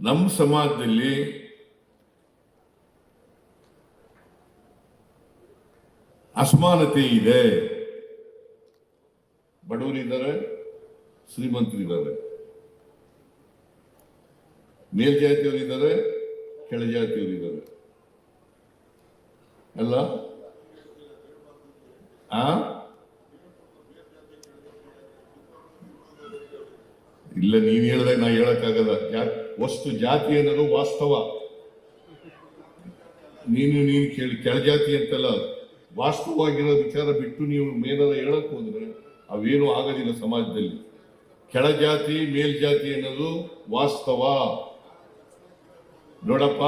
ನಮ್ಮ ಸಮಾಜದಲ್ಲಿ ಅಸಮಾನತೆ ಇದೆ. ಬಡವರಿದ್ದಾರೆ ಶ್ರೀಮಂತರಿದ್ದಾರೆ ಮೇಲ್ಜಾತಿಯವರಿದ್ದಾರೆ ಕೆಳಜಾತಿಯವರಿದ್ದಾರೆ ಅಲ್ಲ? ಆ? ಇಲ್ಲ, ನೀನ್ ಹೇಳ್ದಾಗ ನಾ ಹೇಳಕ್ಕಾಗಲ್ಲ. ಯಾ- ವಸ್ತು ಜಾತಿ ಅನ್ನೋದು ವಾಸ್ತವ. ನೀನು ನೀನು ಕೇಳಿ, ಕೆಳಜಾತಿ ಅಂತಲ್ಲ. ವಾಸ್ತವವಾಗಿರೋ ವಿಚಾರ ಬಿಟ್ಟು ನೀವು ಮೇಲೆಲ್ಲ ಹೇಳಕ್ ಹೋದ್ರೆ ಅವೇನು ಆಗೋದಿಲ್ಲ ಸಮಾಜದಲ್ಲಿ. ಕೆಳಜಾತಿ, ಮೇಲ್ಜಾತಿ ಅನ್ನೋದು ವಾಸ್ತವ. ನೋಡಪ್ಪ,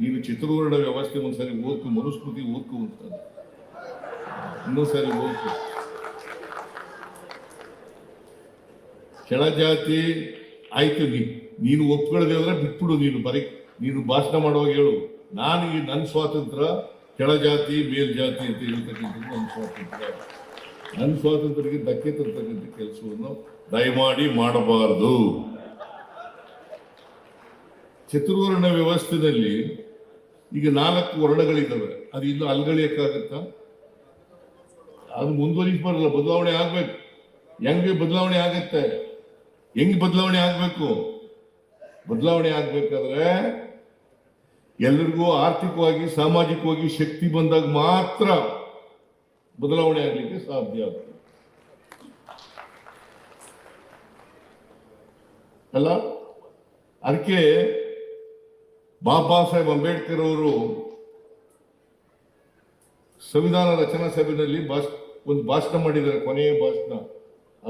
ನೀನು ಚಿತ್ರವರ್ಣ ವ್ಯವಸ್ಥೆ ಒಂದ್ಸರಿ ಓದ್ಕು, ಮನುಸ್ಮೃತಿ ಓದ್ಕು ಅಂತ. ಇನ್ನೊಂದ್ಸರಿ ಓದ್ಕು. ಕೆಳಜಾತಿ ಆಯ್ತು ನೀನು ಒಪ್ಕೊಳ್ಳದೆ ಹೋದ್ರೆ ಬಿಟ್ಬಿಡು ನೀನು, ಬರೀ ನೀನು ಭಾಷಣ ಮಾಡುವಾಗ ಹೇಳು. ನಾನು ಈ ನನ್ನ ಸ್ವಾತಂತ್ರ್ಯ ಕೆಳಜಾತಿ ಮೇಲ್ಜಾತಿ ಅಂತ ಹೇಳ್ತಕ್ಕಂಥದ್ದು ನನ್ನ ಸ್ವಾತಂತ್ರ್ಯ. ನನ್ನ ಸ್ವಾತಂತ್ರ್ಯಕ್ಕೆ ಧಕ್ಕೆ ತರ್ತಕ್ಕಂಥ ಕೆಲಸವನ್ನು ದಯಮಾಡಿ ಮಾಡಬಾರದು. ಚತುರ್ವರ್ಣ ವ್ಯವಸ್ಥೆಯಲ್ಲಿ ಈಗ ನಾಲ್ಕು ವರ್ಣಗಳಿದ್ದಾವೆ ಅದು ಇನ್ನು ಅಲ್ಗಳಿಯಕ್ಕಾಗತ್ತಾ? ಅದು ಮುಂದುವರಿಸಬಾರಲ್ಲ ಬದಲಾವಣೆ ಆಗ್ಬೇಕು. ಹೆಂಗೆ ಬದಲಾವಣೆ ಆಗತ್ತೆ? ಹೆಂಗ್ ಬದಲಾವಣೆ ಆಗಬೇಕು? ಬದಲಾವಣೆ ಆಗ್ಬೇಕಾದ್ರೆ ಎಲ್ಲರಿಗೂ ಆರ್ಥಿಕವಾಗಿ, ಸಾಮಾಜಿಕವಾಗಿ ಶಕ್ತಿ ಬಂದಾಗ ಮಾತ್ರ ಬದಲಾವಣೆ ಆಗ್ಲಿಕ್ಕೆ ಸಾಧ್ಯ ಆಗ್ತದೆ. ಅಲ್ಲ? ಅದಕ್ಕೆ ಬಾಬಾ ಸಾಹೇಬ್ ಅಂಬೇಡ್ಕರ್ ಅವರು ಸಂವಿಧಾನ ರಚನಾ ಸಭೆಯಲ್ಲಿ ಭಾಷ ಒಂದು ಭಾಷಣ ಮಾಡಿದ್ದಾರೆ, ಕೊನೆಯ ಭಾಷಣ.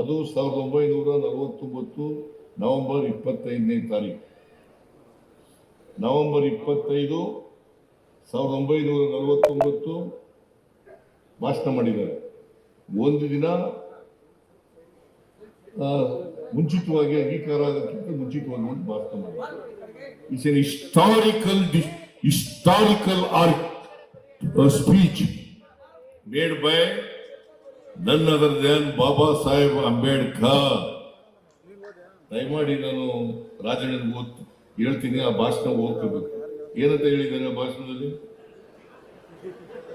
ಅದು ಸಾವಿರದ ಒಂಬೈನೂರ ನಲವತ್ತೊಂಬತ್ತು ನವೆಂಬರ್ ಇಪ್ಪತ್ತೈದನೇ ತಾರೀಕು ನವೆಂಬರ್ ಇಪ್ಪತ್ತೈದು ಸಾವಿರದ ಒಂಬೈನೂರ ನಲವತ್ತೊಂಬತ್ತು ಭಾಷಣ ಮಾಡಿದ್ದಾರೆ. ಒಂದು ದಿನ ಮುಂಚಿತವಾಗಿ, ಅಂಗೀಕಾರ ಆಗೋಕ್ಕಿಂತ ಮುಂಚಿತವಾಗಿ ಒಂದು ಭಾಷಣ ಮಾಡಿದ್ದಾರೆ. It's an historical historical or speech made by none other Baba Saheb Ambedkar? ದಯಮಾಡಿ ನಾನು ರಾಜಣ್ಣನಿಗೆ ಓದ್, ಹೇಳ್ತೀನಿ, ಆ ಭಾಷಣ ಓದ್ಕೋಬೇಕು. ಏನಂತ ಹೇಳಿದ್ದಾರೆ ಆ ಭಾಷಣದಲ್ಲಿ?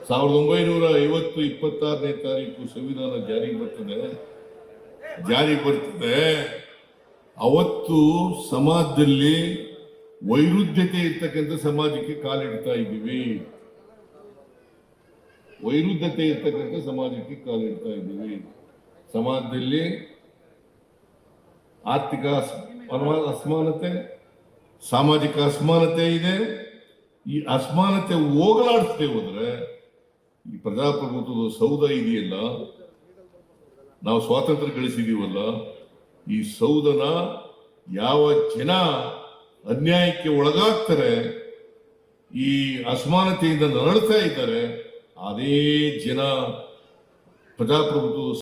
ಸಾವಿರದ ಒಂಬೈನೂರ ಐವತ್ತು ಇಪ್ಪತ್ತಾರನೇ ತಾರೀಕು ಸಂವಿಧಾನ ಜಾರಿಗೆ ಬರ್ತದೆ. ಜಾರಿಗೆ ಬರ್ತದೆ. ಅವತ್ತು ಸಮಾಜದಲ್ಲಿ ವೈರುಧ್ಯತೆ ಇರ್ತಕ್ಕಂಥ ಸಮಾಜಕ್ಕೆ ಕಾಲಿಡ್ತಾ ಇದ್ದೀವಿ. ವೈರುಧ್ಯತೆ ಇರ್ತಕ್ಕಂಥ ಸಮಾಜಕ್ಕೆ ಕಾಲಿಡ್ತಾ ಇದ್ದೀವಿ. ಸಮಾಜದಲ್ಲಿ ಆರ್ಥಿಕ ಅಸ್- ಅಸಮಾನತೆ, ಸಾಮಾಜಿಕ ಅಸಮಾನತೆ ಇದೆ. ಈ ಅಸಮಾನತೆ ಹೋಗಲಾಡಿಸ್ತೇವೆ ಹೋದ್ರೆ ಈ ಪ್ರಜಾಪ್ರಭುತ್ವದ ಸೌಧ ಇದೆಯಲ್ಲ? ನಾವು ಸ್ವಾತಂತ್ರ್ಯ ಗಳಿಸಿದೀವಲ್ಲ? ಈ ಸೌಧನ ಯಾವ ಜನ ಅನ್ಯಾಯಕ್ಕೆ ಒಳಗಾಗ್ತಾರೆ, ಈ ಅಸಮಾನತೆಯಿಂದ ನರಳ್ತಾ ಇದ್ದಾರೆ ಅದೇ ಜನ ಪ್ರಜಾಪ್ರಭುತ್ವ